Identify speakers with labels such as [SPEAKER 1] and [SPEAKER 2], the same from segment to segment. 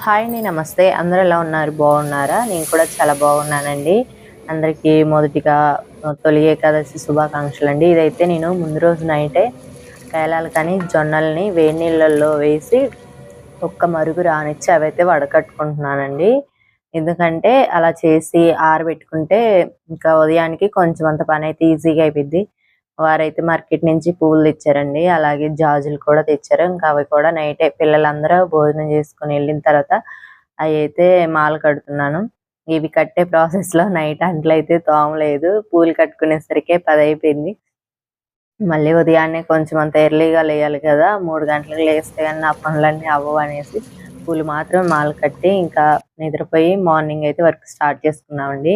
[SPEAKER 1] Hi అండి నమస్తే. అందరూ ఎలా ఉన్నారు? బాగున్నారా? నేను కూడా చాలా బాగున్నానండి. అందరికీ మొదటిగా తొలి ఏకాదశి శుభాకాంక్షలు అండి ఇదైతే నేను ముందు రోజు నైటే కైలాలు కానీ జొన్నల్ని వేడి నీళ్ళల్లో వేసి ఒక్క మరుగు రానిచ్చి అవైతే వడకట్టుకుంటున్నానండి. ఎందుకంటే అలా చేసి ఆరబెట్టుకుంటే ఇంకా ఉదయానికి కొంచెం అంత పని అయితే ఈజీగా అయిపోద్ది. వారైతే మార్కెట్ నుంచి పువ్వులు తెచ్చారండి. అలాగే జాజులు కూడా తెచ్చారు. ఇంకా అవి కూడా నైటే పిల్లలందరూ భోజనం చేసుకుని వెళ్ళిన తర్వాత అవి అయితే మాల కడుతున్నాను. ఇవి కట్టే ప్రాసెస్లో నైట్ అంట్లో అయితే తోమలేదు పూలు కట్టుకునేసరికి పది అయిపోయింది. మళ్ళీ ఉదయాన్నే కొంచెం అంత ఎర్లీగా లేయాలి కదా. మూడు గంటలకు లేస్తే కానీ నా పనులన్నీ అవ్వవు అనేసి పూలు మాత్రం మాల కట్టి ఇంకా నిద్రపోయి మార్నింగ్ అయితే వర్క్ స్టార్ట్ చేసుకున్నామండి.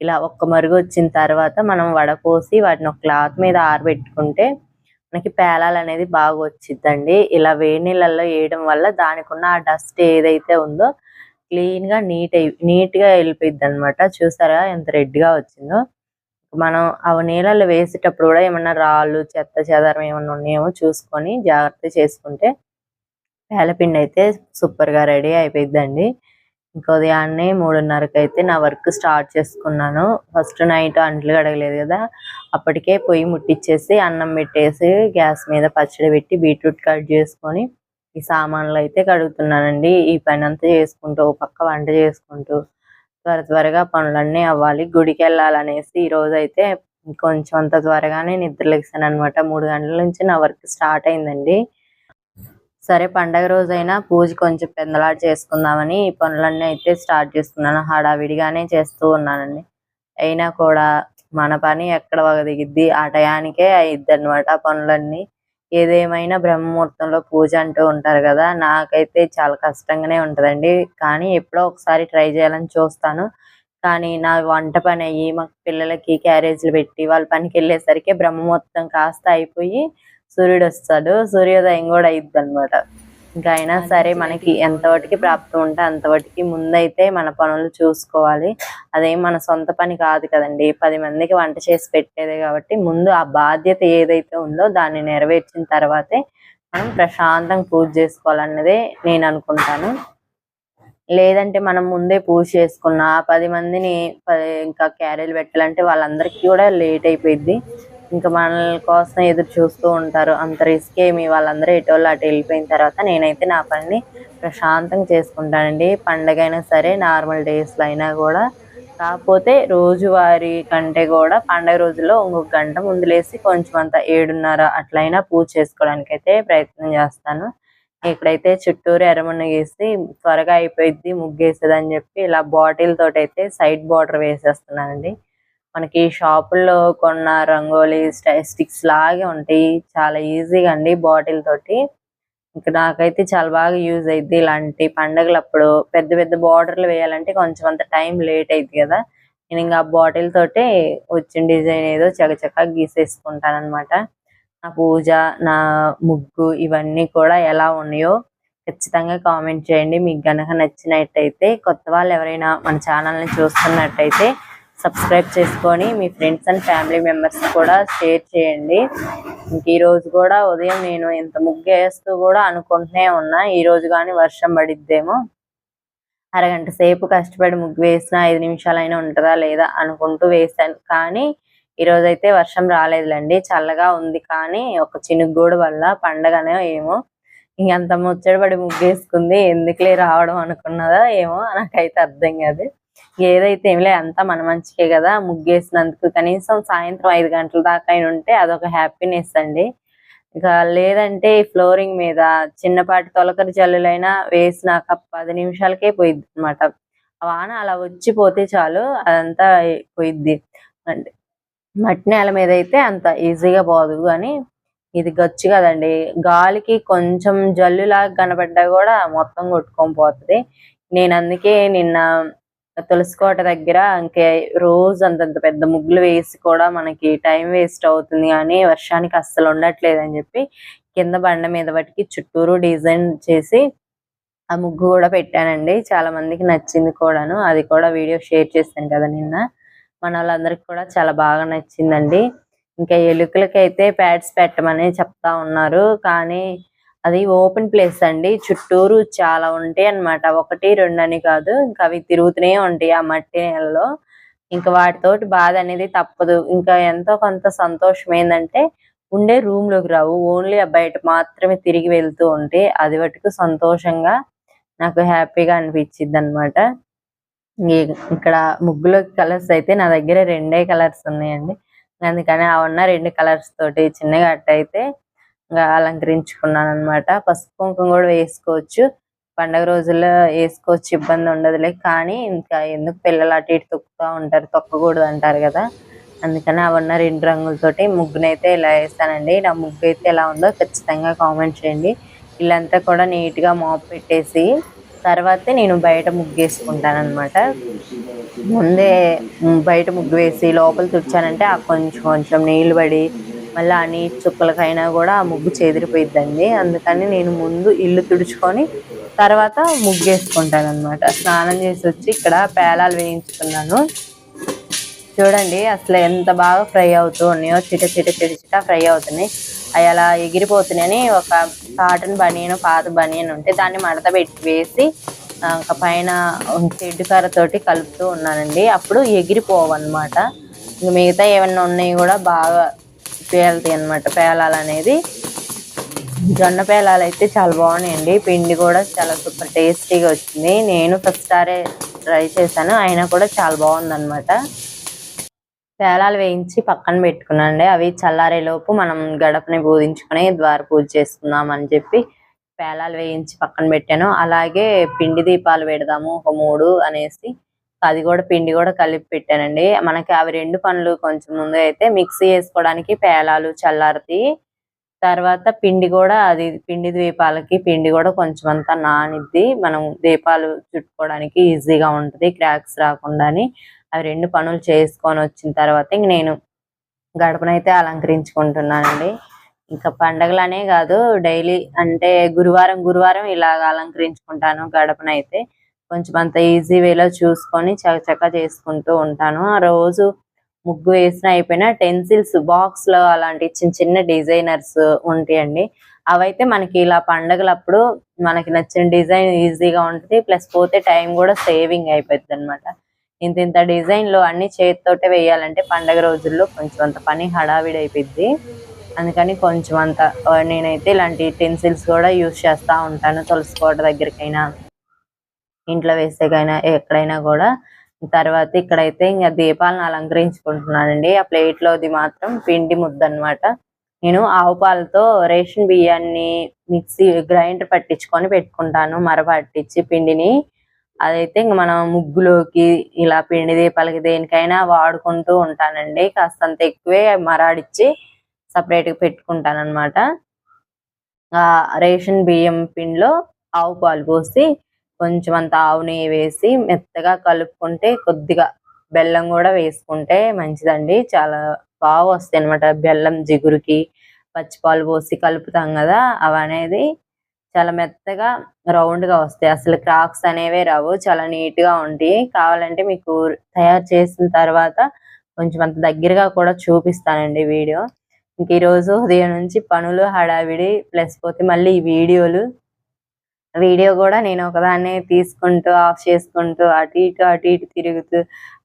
[SPEAKER 1] ఇలా ఒక్క మరుగు వచ్చిన తర్వాత మనం వడపోసి వాటిని ఒక క్లాత్ మీద ఆరబెట్టుకుంటే మనకి పేలాలు అనేది బాగా వచ్చిద్దండి. ఇలా వేడి నీళ్ళల్లో వేయడం వల్ల దానికి ఉన్న ఆ డస్ట్ ఏదైతే ఉందో క్లీన్గా నీట్ అయి నీట్గా వెళ్ళిపోయింది అనమాట చూసారా ఎంత రెడ్గా వచ్చిందో. మనం ఆ నీళ్ళలో వేసేటప్పుడు కూడా ఏమన్నా రాళ్ళు చెత్త చెదారం ఏమన్నా ఉన్నాయేమో చూసుకొని జాగ్రత్త చేసుకుంటే పేలపిండి అయితే సూపర్గా రెడీ అయిపోయిందండి ఇంకా ఉదయాన్నే మూడున్నరకు అయితే నా వర్క్ స్టార్ట్ చేసుకున్నాను. ఫస్ట్ నైట్ అంట్లు కడగలేదు కదా అప్పటికే పొయ్యి ముట్టించేసి అన్నం పెట్టేసి గ్యాస్ మీద పచ్చడి పెట్టి బీట్రూట్ కట్ చేసుకొని ఈ సామాన్లు అయితే కడుగుతున్నానండి. ఈ పని అంతా చేసుకుంటూ పక్క వంట చేసుకుంటూ త్వర త్వరగా పనులన్నీ అవ్వాలి. గుడికి వెళ్ళాలనేసి ఈ రోజు అయితే కొంచెం అంత త్వరగానే నిద్రలేసాను అనమాట మూడు గంటల నుంచి నా వర్క్ స్టార్ట్ అయిందండి. సరే పండగ రోజైనా పూజ కొంచెం పెందలాడు చేసుకుందామని ఈ పనులన్నీ అయితే స్టార్ట్ చేస్తున్నాను. హడావిడిగానే చేస్తూ ఉన్నానండి. అయినా కూడా మన పని ఎక్కడ దిగిద్ది ఆ టయానికే అయిద్ది అనమాట పనులన్నీ. ఏదేమైనా బ్రహ్మముహూర్తంలో పూజ అంటూ ఉంటారు కదా నాకైతే చాలా కష్టంగానే ఉంటదండి. కానీ ఎప్పుడో ఒకసారి ట్రై చేయాలని చూస్తాను. కానీ నా వంట పని అయ్యి మా పిల్లలకి క్యారేజీలు పెట్టి వాళ్ళ పనికి వెళ్ళేసరికి బ్రహ్మముహూర్తం కాస్త అయిపోయి సూర్యుడు వస్తాడు సూర్యోదయం కూడా అయిద్ది అనమాట ఇంకా అయినా సరే మనకి ఎంతవరకు ప్రాప్తం ఉంటే అంతవరకు ముందైతే మన పనులు చూసుకోవాలి. అదేం మన సొంత పని కాదు కదండి. పది మందికి వంట చేసి పెట్టేదే కాబట్టి ముందు ఆ బాధ్యత ఏదైతే ఉందో దాన్ని నెరవేర్చిన తర్వాతే మనం ప్రశాంతంగా పూజ చేసుకోవాలన్నదే నేను అనుకుంటాను. లేదంటే మనం ముందే పూజ చేసుకున్న పది మందిని ఇంకా క్యారేజ్ పెట్టాలంటే వాళ్ళందరికీ కూడా లేట్ అయిపోయింది ఇంకా మన కోసం ఎదురు చూస్తూ ఉంటారు. అంత రిస్క్ ఏమి వాళ్ళందరూ ఎటోళ్ళు అటు వెళ్ళిపోయిన తర్వాత నేనైతే నా పనిని ప్రశాంతంగా చేసుకుంటానండి. పండగ అయినా సరే నార్మల్ డేస్లో అయినా కూడా. కాకపోతే రోజువారీ కంటే కూడా పండగ రోజుల్లో ఇంకొక గంట ముందు లేసి కొంచెం అంత ఏడున్నర అట్లయినా పూజ చేసుకోవడానికి అయితే ప్రయత్నం చేస్తాను. ఇక్కడైతే చుట్టూరు ఎర్రమన్న గీసి త్వరగా అయిపోయింది ముగ్గేసేది అని చెప్పి ఇలా బాటిల్ తోటి అయితే సైడ్ బార్డర్ వేసేస్తున్నానండి. మనకి షాపుల్లో కొన్న రంగోలీ స్టిక్స్ లాగే ఉంటాయి. చాలా ఈజీగా అండి బాటిల్ తోటి. ఇంకా నాకైతే చాలా బాగా యూజ్ అయింది ఇలాంటి పండగలప్పుడు. అప్పుడు పెద్ద పెద్ద బార్డర్లు వేయాలంటే కొంచెం అంత టైం లేట్ అయింది కదా. నేను ఇంకా బాటిల్ తోటి వచ్చిన డిజైన్ ఏదో చకచకా గీసేసుకుంటాను అనమాట నా పూజ నా ముగ్గు ఇవన్నీ కూడా ఎలా ఉన్నాయో ఖచ్చితంగా కామెంట్ చేయండి. మీకు గనక నచ్చినట్టయితే కొత్త వాళ్ళు ఎవరైనా మన ఛానల్ని చూస్తున్నట్టయితే సబ్స్క్రైబ్ చేసుకొని మీ ఫ్రెండ్స్ అండ్ ఫ్యామిలీ మెంబర్స్ కూడా షేర్ చేయండి. ఇంక ఈ రోజు కూడా ఉదయం నేను ఇంత ముగ్గు వేస్తూ కూడా అనుకుంటూనే ఉన్నా. ఈ రోజు కానీ వర్షం పడిద్దేమో. అరగంట సేపు కష్టపడి ముగ్గు వేసిన ఐదు నిమిషాలైనా ఉంటుందా లేదా అనుకుంటూ వేసాను కానీ ఈ అయితే వర్షం రాలేదులేండి. చల్లగా ఉంది కానీ ఒక చినుగోడు వల్ల పండగనే ఏమో. ఇంకంత ముచ్చటపడి ముగ్గేసుకుంది ఎందుకులే రావడం అనుకున్నదా ఏమో? నాకైతే అర్థం కాదు. ఏదైతే ఏమి లేదు అంతా మన మంచికే కదా. ముగ్గేసినందుకు కనీసం సాయంత్రం ఐదు గంటల దాకా అయిన ఉంటే అదొక హ్యాపీనెస్ అండి. ఇక లేదంటే ఫ్లోరింగ్ మీద చిన్నపాటి తొలకరి జల్లులైనా వేసినాక పది నిమిషాలకే పోయిద్ది అనమాట వాన అలా వచ్చిపోతే చాలు అదంతా పోయిద్ది అంటే మట్టి నేల మీద అయితే అంత ఈజీగా పోదు కానీ ఇది గచ్చు కదండి. గాలికి కొంచెం జల్లులాగా కనబడ్డా కూడా మొత్తం కొట్టుకొని పోతుంది. నేను అందుకే నిన్న తులసికోట దగ్గర ఇంకే రోజు అంతంత పెద్ద ముగ్గులు వేసి కూడా మనకి టైం వేస్ట్ అవుతుంది కానీ వర్షానికి అస్సలు ఉండట్లేదు అని చెప్పి కింద బండ మీద బట్టి చుట్టూరు డిజైన్ చేసి ఆ ముగ్గు కూడా పెట్టానండి. చాలా మందికి నచ్చింది కూడాను. అది కూడా వీడియో షేర్ చేశాను కదా నిన్న. మన వాళ్ళందరికి కూడా చాలా బాగా నచ్చిందండి. ఇంకా ఎలుకలకి అయితే ప్యాడ్స్ పెట్టమని చెప్తా ఉన్నారు. కానీ అది ఓపెన్ ప్లేస్ అండి. చుట్టూరు చాలా ఉంటాయి అన్నమాట. ఒకటి రెండు అని కాదు. ఇంకా అవి తిరుగుతూనే ఉంటాయి ఆ మట్టి నేలలో. ఇంకా వాటితోటి బాధ అనేది తప్పదు. ఇంకా ఎంతో కొంత సంతోషం ఏంటంటే ఉండే రూమ్లోకి రావు. ఓన్లీ ఆ బయట మాత్రమే తిరిగి వెళ్తూ ఉంటే అది మటుకు సంతోషంగా నాకు హ్యాపీగా అనిపించింది అనమాట ఇక్కడ ముగ్గులో కలర్స్ అయితే నా దగ్గర రెండే కలర్స్ ఉన్నాయండి. అందుకని ఆ ఉన్న రెండు కలర్స్ తోటి చిన్నగా అట్ట అయితే అలంకరించుకున్నాను అనమాట పసుపు కుంకుమ కూడా వేసుకోవచ్చు. పండగ రోజుల్లో వేసుకోవచ్చు ఇబ్బంది ఉండదులే. కానీ ఇంకా ఎందుకు పిల్లలు అటు ఇటు తొక్కుతూ ఉంటారు? తొక్కకూడదు అంటారు కదా. అందుకని అవి ఉన్న రెండు రంగులతోటి ముగ్గునైతే ఇలా వేస్తానండి. నా ముగ్గు అయితే ఎలా ఉందో ఖచ్చితంగా కామెంట్ చేయండి. ఇల్లంతా కూడా నీట్గా పెట్టేసి తర్వాతే నేను బయట ముగ్గు వేసుకుంటాను అనమాట ముందే బయట ముగ్గు వేసి లోపల తుడిచానంటే ఆ కొంచెం కొంచెం నీళ్ళు పడి మళ్ళీ ఆ నీటి చుక్కలకైనా కూడా ఆ ముగ్గు చెదిరిపోయిద్దండి. అందుకని నేను ముందు ఇల్లు తుడుచుకొని తర్వాత ముగ్గు వేసుకుంటాను అనమాట స్నానం చేసి వచ్చి ఇక్కడ పేలాలు వేయించుకున్నాను. చూడండి అసలు ఎంత బాగా ఫ్రై అవుతూ ఉన్నాయో చిట చిట చిట చిట ఫ్రై అవుతున్నాయి. అవి అలా ఎగిరిపోతున్నాయని ఒక కాటన్ బనియన్ పాత బనియన్ ఉంటే దాన్ని మడత పెట్టి వేసి ఒక పైన తెడ్డు కలుపుతూ ఉన్నానండి. అప్పుడు ఎగిరిపోవన్నమాట. ఇంక మిగతా ఏమన్నా ఉన్నాయి కూడా బాగా పేలుతాయి అన్నమాట. పేలాలనేది జొన్న పేలాలు అయితే చాలా బాగున్నాయండి. పిండి కూడా చాలా సూపర్ టేస్టీగా వచ్చింది. నేను ఫస్ట్ సారే ట్రై చేశాను. అయినా కూడా చాలా బాగుందన్నమాట. పేలాలు వేయించి పక్కన పెట్టుకున్నాండి అవి చల్లారేలోపు మనం గడపని బోధించుకుని ద్వార పూజ చేసుకుందాం అని చెప్పి పేలాలు వేయించి పక్కన పెట్టాను. అలాగే పిండి దీపాలు పెడదాము ఒక మూడు అనేసి అది కూడా పిండి కూడా కలిపి పెట్టానండి. మనకి అవి రెండు పనులు కొంచెం ముందు అయితే మిక్సీ వేసుకోవడానికి పేలాలు చల్లారతి తర్వాత పిండి కూడా అది పిండి దీపాలకి పిండి కూడా కొంచెం అంతా నానిద్ది. మనం దీపాలు చుట్టుకోవడానికి ఈజీగా ఉంటుంది క్రాక్స్ రాకుండా అవి రెండు పనులు చేసుకొని వచ్చిన తర్వాత ఇంక నేను గడపనైతే అలంకరించుకుంటున్నానండి. ఇంకా పండగలనే కాదు డైలీ అంటే గురువారం గురువారం ఇలాగ అలంకరించుకుంటాను గడపనైతే. కొంచెం అంత ఈజీ వేలో చూసుకొని చకచక చేసుకుంటూ ఉంటాను. ఆ రోజు ముగ్గు వేసిన అయిపోయినా టెన్సిల్స్ బాక్స్లో అలాంటి చిన్న చిన్న డిజైనర్స్ ఉంటాయండి. అవైతే మనకి ఇలా పండగలప్పుడు మనకి నచ్చిన డిజైన్ ఈజీగా ఉంటుంది. ప్లస్ పోతే టైం కూడా సేవింగ్ అయిపోతుంది అనమాట ఇంత ఇంత డిజైన్లో అన్ని చేతితోటే వేయాలంటే పండగ రోజుల్లో కొంచెం అంత పని హడావిడి అయిపోద్ది అందుకని కొంచెం అంత నేనైతే ఇలాంటి టెన్సిల్స్ కూడా యూస్ చేస్తా ఉంటాను. తులసి కోట దగ్గరికైనా. ఇంట్లో వేసేకైనా ఎక్కడైనా కూడా. తర్వాత ఇక్కడైతే ఇంకా దీపాలను అలంకరించుకుంటున్నానండి. ఆ ప్లేట్లోది మాత్రం పిండి ముద్ద అన్నమాట నేను ఆవు పాలతో రేషన్ బియ్యాన్ని మిక్సీ గ్రైండర్ పట్టించుకొని పెట్టుకుంటాను. మర పట్టించి పిండిని. అదైతే ఇంక మనం ముగ్గులోకి ఇలా పిండి దీపాలకి దేనికైనా వాడుకుంటూ ఉంటానండి. కాస్తంత ఎక్కువే మరాడిచ్చి సపరేట్గా పెట్టుకుంటాను అనమాట ఆ రేషన్ బియ్యం పిండిలో ఆవు పాలు పోసి కొంచెం అంత ఆవు నెయ్యి వేసి మెత్తగా కలుపుకుంటే కొద్దిగా బెల్లం కూడా వేసుకుంటే మంచిదండి. చాలా బాగా వస్తాయి అనమాట బెల్లం జిగురుకి పచ్చిపాలు పోసి కలుపుతాం కదా అవి అనేది చాలా మెత్తగా రౌండ్గా వస్తాయి. అసలు క్రాక్స్ అనేవే రావు. చాలా నీట్గా ఉంటాయి. కావాలంటే మీకు తయారు చేసిన తర్వాత కొంచెం అంత దగ్గరగా కూడా చూపిస్తానండి వీడియో. ఇంక ఈ రోజు ఉదయం నుంచి పనులు హడావిడి ప్లస్ పోతే మళ్ళీ ఈ వీడియోలు వీడియో కూడా నేను ఒకదాన్ని తీసుకుంటూ ఆఫ్ చేసుకుంటూ అటు ఇటు అటు ఇటు తిరుగుతూ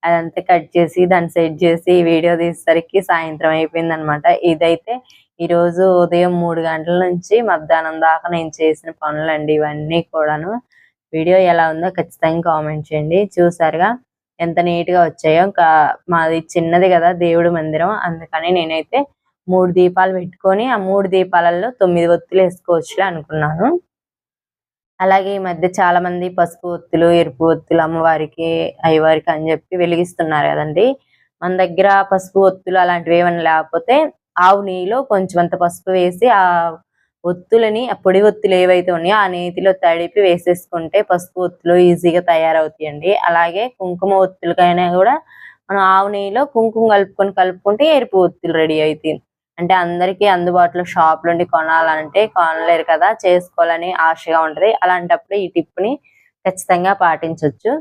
[SPEAKER 1] అదంతా కట్ చేసి దాన్ని సెట్ చేసి వీడియో తీసేసరికి సాయంత్రం అయిపోయింది అనమాట ఇదైతే ఈ రోజు ఉదయం మూడు గంటల నుంచి మధ్యాహ్నం దాకా నేను చేసిన పనులండి ఇవన్నీ కూడాను. వీడియో ఎలా ఉందో ఖచ్చితంగా కామెంట్ చేయండి. చూసారుగా ఎంత నీట్గా వచ్చాయో మాది చిన్నది కదా దేవుడి మందిరం. అందుకని నేనైతే మూడు దీపాలు పెట్టుకొని ఆ మూడు దీపాలలో తొమ్మిది ఒత్తులు వేసుకోవచ్చులే అనుకున్నాను. అలాగే ఈ మధ్య చాలా మంది పసుపు ఒత్తులు ఎరుపు ఒత్తులు అమ్మవారికి అయ్యవారికి అని చెప్పి వెలిగిస్తున్నారు కదండి. మన దగ్గర పసుపు ఒత్తులు అలాంటివి ఏమైనా లేకపోతే ఆవు నెయ్యిలో కొంచెం అంత పసుపు వేసి ఆ ఒత్తులని ఆ పొడి ఒత్తులు ఏవైతే ఉన్నాయో ఆ నేతిలో తడిపి వేసేసుకుంటే పసుపు ఒత్తులు ఈజీగా తయారవుతాయండి. అలాగే కుంకుమ ఒత్తులకైనా కూడా మనం ఆవు నెయ్యిలో కుంకుమ కలుపుకొని కలుపుకుంటే ఎరుపు ఒత్తులు రెడీ అవుతాయి. అంటే అందరికీ అందుబాటులో షాప్ నుండి కొనాలంటే కొనలేరు కదా చేసుకోవాలని ఆశగా ఉంటది. అలాంటప్పుడు ఈ టిప్ని ఖచ్చితంగా పాటించవచ్చు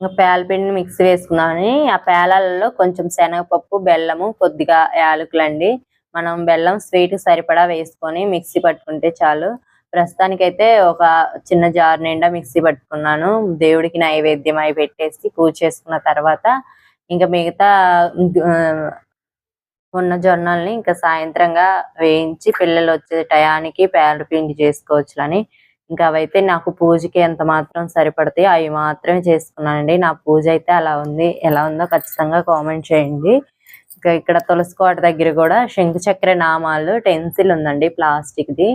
[SPEAKER 1] ఇంకా పేలపిండిని మిక్సీ వేసుకుందామని ఆ పేలాలలో కొంచెం శనగపప్పు బెల్లము కొద్దిగా యాలకులండి. మనం బెల్లం స్వీట్ సరిపడా వేసుకొని మిక్సీ పట్టుకుంటే చాలు. ప్రస్తుతానికైతే ఒక చిన్న జార్ నిండా మిక్సీ పట్టుకున్నాను. దేవుడికి నైవేద్యం అయి పెట్టేసి పూజ చేసుకున్న తర్వాత ఇంకా మిగతా ఉన్న జొన్నల్ని ఇంకా సాయంత్రంగా వేయించి పిల్లలు వచ్చే టయానికి పేడ పిండి చేసుకోవచ్చులని. ఇంకా అవైతే నాకు పూజకి ఎంత మాత్రం సరిపడతాయి అవి మాత్రమే చేసుకున్నానండి. నా పూజ అయితే అలా ఉంది. ఎలా ఉందో ఖచ్చితంగా కామెంట్ చేయండి. ఇంకా ఇక్కడ తులసి కోట దగ్గర కూడా శంకు చక్ర నామాలు టెన్సిల్ ఉందండి ప్లాస్టిక్ ది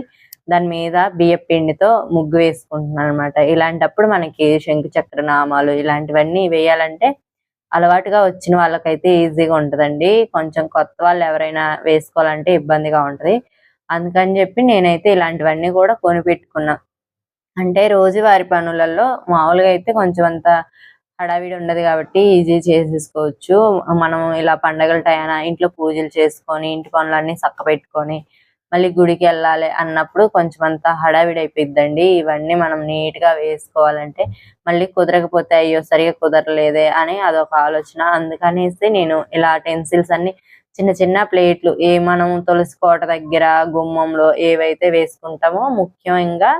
[SPEAKER 1] దాని మీద బియ్య పిండితో ముగ్గు వేసుకుంటున్నాను అనమాట ఇలాంటప్పుడు మనకి శంకు చక్ర నామాలు ఇలాంటివన్నీ వేయాలంటే అలవాటుగా వచ్చిన వాళ్ళకైతే ఈజీగా ఉంటుందండి. కొంచెం కొత్త వాళ్ళు ఎవరైనా వేసుకోవాలంటే ఇబ్బందిగా ఉంటది. అందుకని చెప్పి నేనైతే ఇలాంటివన్నీ కూడా కొనిపెట్టుకున్నా. అంటే రోజువారి పనులలో మామూలుగా అయితే కొంచెం అంత హడావిడి ఉండదు కాబట్టి ఈజీ చేసేసుకోవచ్చు. మనం ఇలా పండగల టైన ఇంట్లో పూజలు చేసుకొని ఇంటి పనులన్నీ చక్క పెట్టుకొని మళ్ళీ గుడికి వెళ్ళాలి అన్నప్పుడు కొంచెం అంత హడావిడి అయిపోయిందండి ఇవన్నీ మనం నీట్గా వేసుకోవాలంటే మళ్ళీ కుదరకపోతే అయ్యో సరిగా కుదరలేదే అని అదొక ఆలోచన. అందుకనేసి నేను ఇలా టెన్సిల్స్ అన్ని చిన్న చిన్న ప్లేట్లు ఏ మనం తులసి కోట దగ్గర గుమ్మంలో ఏవైతే వేసుకుంటామో ముఖ్యంగా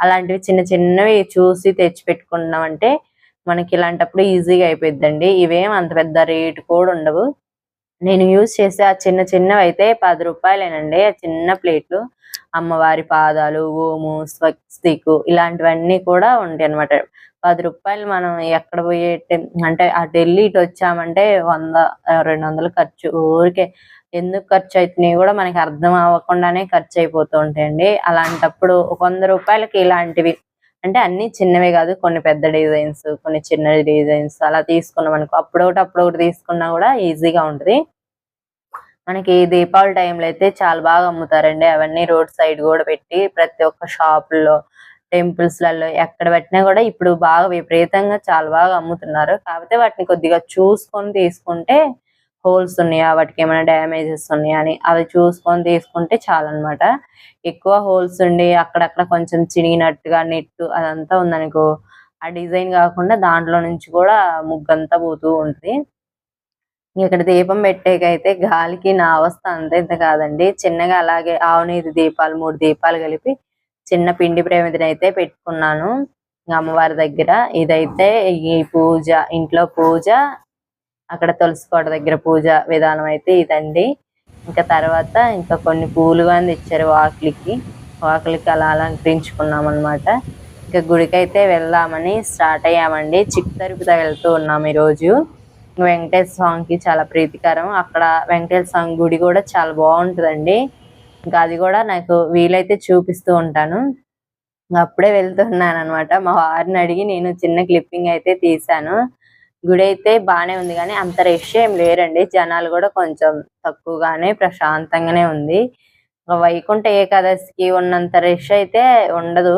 [SPEAKER 1] అలాంటివి చిన్న చిన్నవి చూసి తెచ్చి పెట్టుకున్నామంటే మనకి ఇలాంటప్పుడు ఈజీగా అయిపోద్దండి ఇవేం అంత పెద్ద రేట్ కూడా ఉండవు. నేను యూజ్ చేసే ఆ చిన్న చిన్నవి అయితే పది రూపాయలేనండి. ఆ చిన్న ప్లేట్లు అమ్మవారి పాదాలు ఓము స్వస్తికు ఇలాంటివన్నీ కూడా ఉంటాయి అన్నమాట. పది రూపాయలు మనం ఎక్కడ పోయే అంటే ఆ ఢిల్లీ ఇటు వచ్చామంటే వంద రెండు వందలు ఖర్చు. ఊరికే ఎందుకు ఖర్చు అవుతున్నాయి కూడా మనకి అర్థం అవ్వకుండానే ఖర్చు అయిపోతూ ఉంటాయండి. అలాంటప్పుడు వంద రూపాయలకి ఇలాంటివి అంటే అన్ని చిన్నవే కాదు. కొన్ని పెద్ద డిజైన్స్ కొన్ని చిన్న డిజైన్స్ అలా తీసుకున్నాం అనుకో అప్పుడొకటి అప్పుడొకటి తీసుకున్నా కూడా ఈజీగా ఉంటది. మనకి దీపావళి టైంలో అయితే చాలా బాగా అమ్ముతారండి. అవన్నీ రోడ్ సైడ్ కూడా పెట్టి ప్రతి ఒక్క షాపుల్లో టెంపుల్స్లలో ఎక్కడ పెట్టినా కూడా ఇప్పుడు బాగా విపరీతంగా చాలా బాగా అమ్ముతున్నారు. కాకపోతే వాటిని కొద్దిగా చూసుకొని తీసుకుంటే హోల్స్ ఉన్నాయా వాటికి ఏమైనా డ్యామేజెస్ ఉన్నాయా అని అవి చూసుకొని తీసుకుంటే చాలన్నమాట. ఎక్కువ హోల్స్ ఉండి అక్కడక్కడ కొంచెం చినిగినట్టుగా నెట్ అదంతా ఉందనుకో ఆ డిజైన్ కాకుండా దాంట్లో నుంచి కూడా ముగ్గంతా పోతూ ఉంటుంది. ఇక్కడ దీపం పెట్టేకైతే గాలికి నా అవస్థ అంత ఇంత కాదండి. చిన్నగా అలాగే ఆవునీతి దీపాలు మూడు దీపాలు కలిపి చిన్న పిండి ప్రమిదిని అయితే పెట్టుకున్నాను. అమ్మవారి దగ్గర ఇదైతే ఈ పూజ ఇంట్లో పూజ అక్కడ తులసి కోట దగ్గర పూజ విధానం అయితే ఇదండి. ఇంకా తర్వాత ఇంకా కొన్ని పూలు కానీ ఇచ్చారు వాకిలికి. వాకిలికి అలా అలంకరించుకున్నాం అనమాట ఇంకా గుడికి అయితే వెళ్దామని స్టార్ట్ అయ్యామండి. చిక్కు తరుపుతా వెళ్తూ ఉన్నాం ఈరోజు. వెంకటేశ్వర స్వామికి చాలా ప్రీతికరం. అక్కడ వెంకటేశ్వర స్వామి గుడి కూడా చాలా బాగుంటుందండి. ఇంకా అది కూడా నాకు వీలైతే చూపిస్తూ ఉంటాను. అప్పుడే వెళ్తున్నాను అనమాట మా వారిని అడిగి నేను చిన్న క్లిప్పింగ్ అయితే తీసాను గుడి అయితే బానే ఉంది కానీ అంత రష్ ఏం లేరండి జనాలు కూడా కొంచెం తక్కువగానే ప్రశాంతంగానే ఉంది. వైకుంఠ ఏకాదశికి ఉన్నంత రష్ అయితే ఉండదు.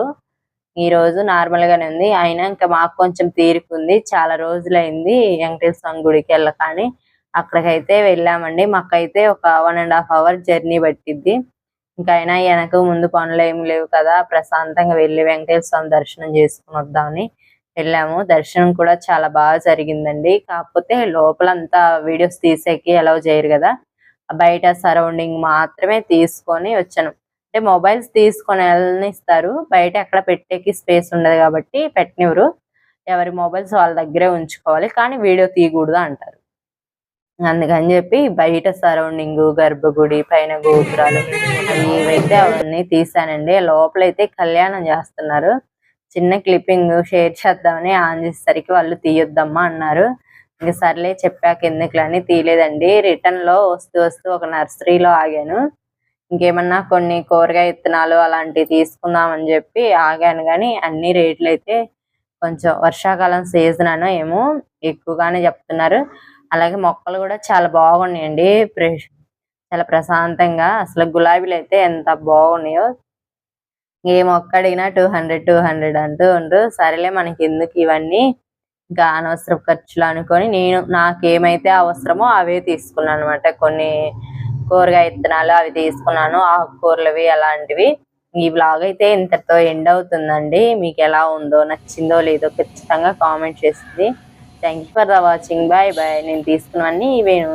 [SPEAKER 1] ఈ రోజు నార్మల్ గానే ఉంది. అయినా ఇంకా మాకు కొంచెం తీరుకుంది. చాలా రోజులైంది వెంకటేశ్వర స్వామి గుడికి వెళ్ళకాని. అక్కడికైతే వెళ్ళామండి. మాకైతే ఒక one and half hour journey పట్టిద్ది. ఇంకా అయినా వెనక ముందు పనులు ఏం లేవు కదా. ప్రశాంతంగా వెళ్ళి వెంకటేశ్వర స్వామి దర్శనం చేసుకుని వద్దామని వెళ్ళాము. దర్శనం కూడా చాలా బాగా జరిగిందండి. కాకపోతే లోపలంతా వీడియోస్ తీసేకి అలౌ చేయరు కదా. బయట సరౌండింగ్ మాత్రమే తీసుకొని వచ్చాను. అంటే మొబైల్స్ తీసుకొని వెళ్ళనిస్తారు. బయట ఎక్కడ పెట్టేకి స్పేస్ ఉండదు కాబట్టి పెట్టనివ్వరు. ఎవరి మొబైల్స్ వాళ్ళ దగ్గరే ఉంచుకోవాలి. కానీ వీడియో తీయకూడదు అంటారు. అందుకని చెప్పి బయట సరౌండింగ్ గర్భగుడి పైన గోపురాలు ఇవైతే అవన్నీ తీసానండి లోపలైతే కళ్యాణం చేస్తున్నారు. చిన్న క్లిప్పింగ్ షేర్ చేద్దామని ఆన్ చేసేసరికి వాళ్ళు తీయొద్దమ్మా అన్నారు. ఇంక సర్లే చెప్పాక ఎందుకులని తీయలేదండి. రిటర్న్లో వస్తూ వస్తూ ఒక నర్సరీలో ఆగాను. ఇంకేమన్నా కొన్ని కూరగాయ విత్తనాలు అలాంటివి తీసుకుందామని చెప్పి ఆగాను కానీ అన్ని రేట్లు అయితే కొంచెం వర్షాకాలం సీజన్ అనో ఏమో ఎక్కువగానే చెప్తున్నారు. అలాగే మొక్కలు కూడా చాలా బాగున్నాయండి. చాలా ప్రశాంతంగా. అసలు గులాబీలు అయితే ఎంత బాగున్నాయో. ఏ మొక్క అడిగినా టూ హండ్రెడ్ టూ హండ్రెడ్ అంటూ ఉండరు. సరేలే మనకి ఎందుకు ఇవన్నీ? ఇంకా అనవసర ఖర్చులు అనుకొని నేను నాకేమైతే అవసరమో అవే తీసుకున్నాను అనమాట కొన్ని కూరగాయ విత్తనాలు అవి తీసుకున్నాను ఆకుకూరలవి అలాంటివి. ఈ బ్లాగ్ అయితే ఇంతటితో ఎండ్ అవుతుందండి. మీకు ఎలా ఉందో నచ్చిందో లేదో ఖచ్చితంగా కామెంట్ చేసింది thank you for the watching bye bye నేను తీసుకున్నవన్నీ ఇవేను.